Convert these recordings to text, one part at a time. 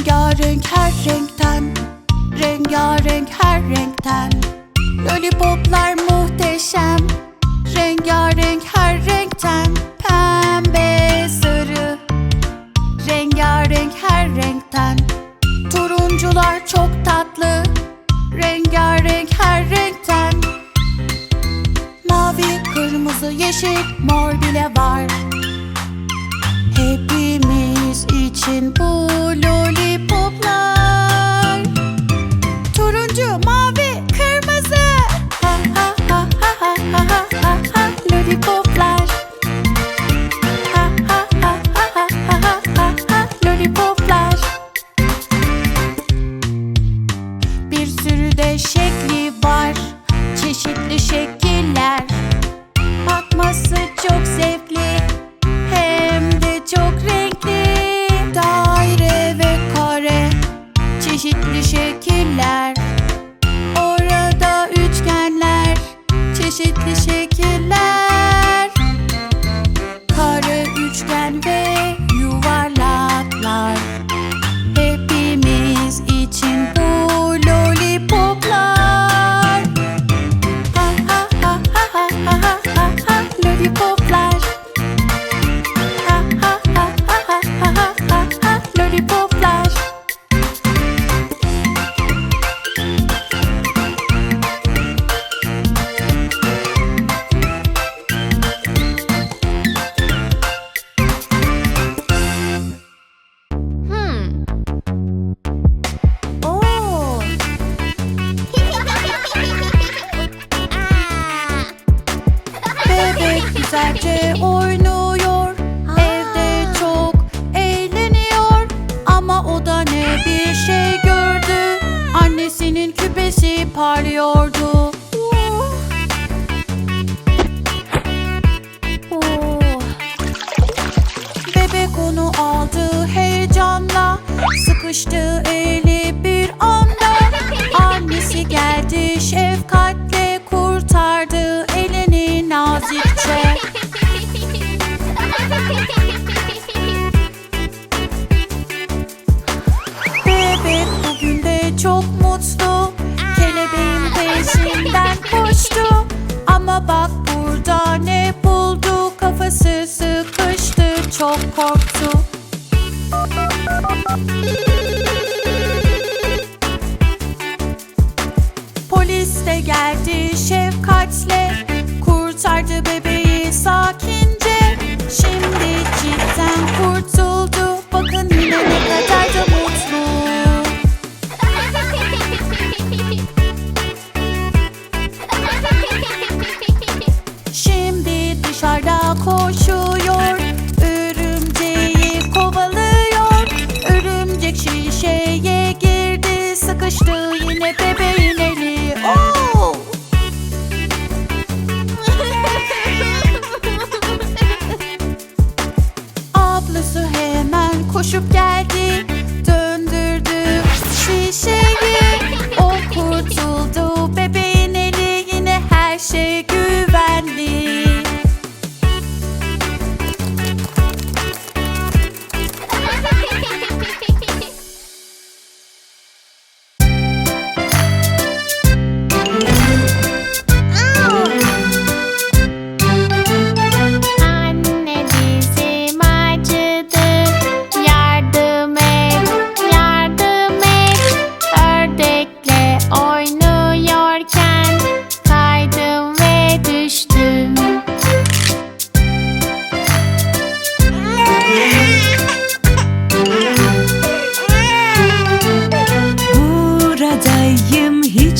Rengarenk her renkten Rengarenk her renkten. Lollipoplar muhteşem Rengarenk her renkten. Pembe, sarı Rengarenk her renkten. Turuncular çok tatlı Rengarenk her renkten. Mavi, kırmızı, yeşil, mor bile var. Hepimiz için bu lollipoplar Turuncu, mavi, kırmızı Ha ha ha ha ha ha ha ha ha Lollipoplar ha ha ha ha ha ha ha Lollipoplar Bir sürü de şekli 是冰 Bebek bugün de çok mutlu. Kelebeğin peşinden koştu. Ama bak Ablası hemen koşup geldi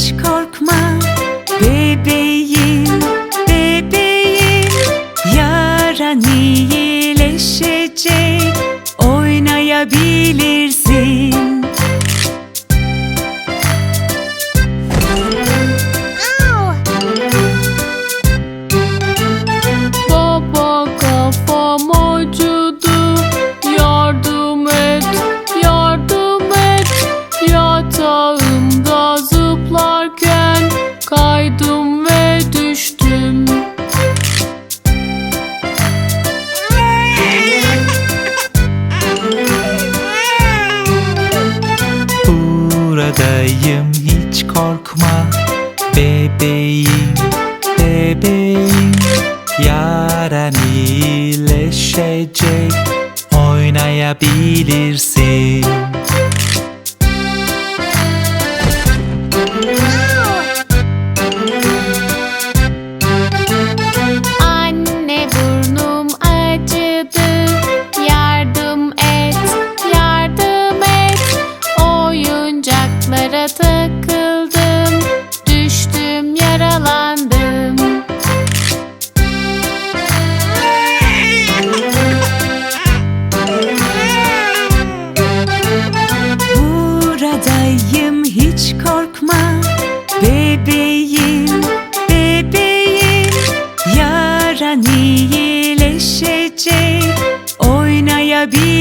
Hiç kal buradayım hiç korkma. Bebeğim, bebeğim. Yarın iyileşecek. Oynayabilirsin.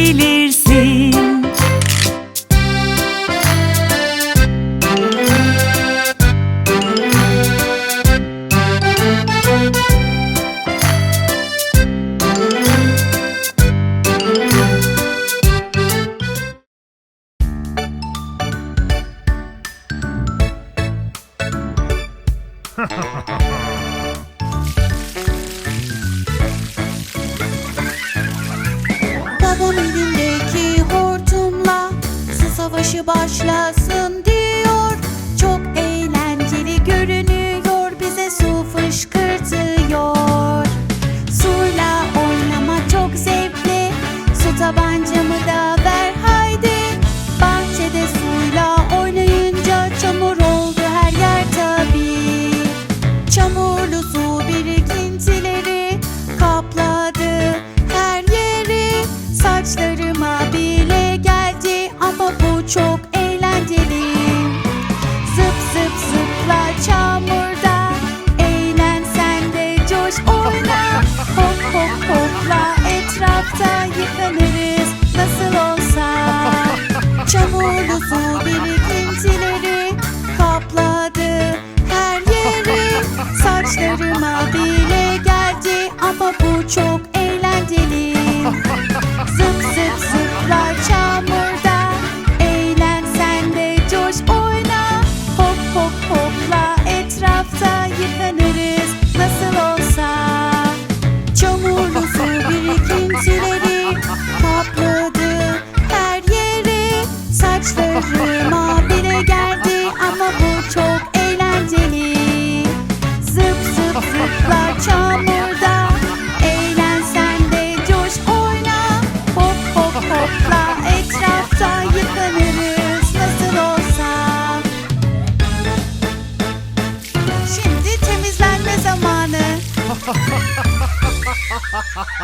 bilir Başı başla Yıkanırız nasıl olsa. Çamurlu su birikintileri Kapladı her yeri. Saçlarıma bile geldi Ama bu çok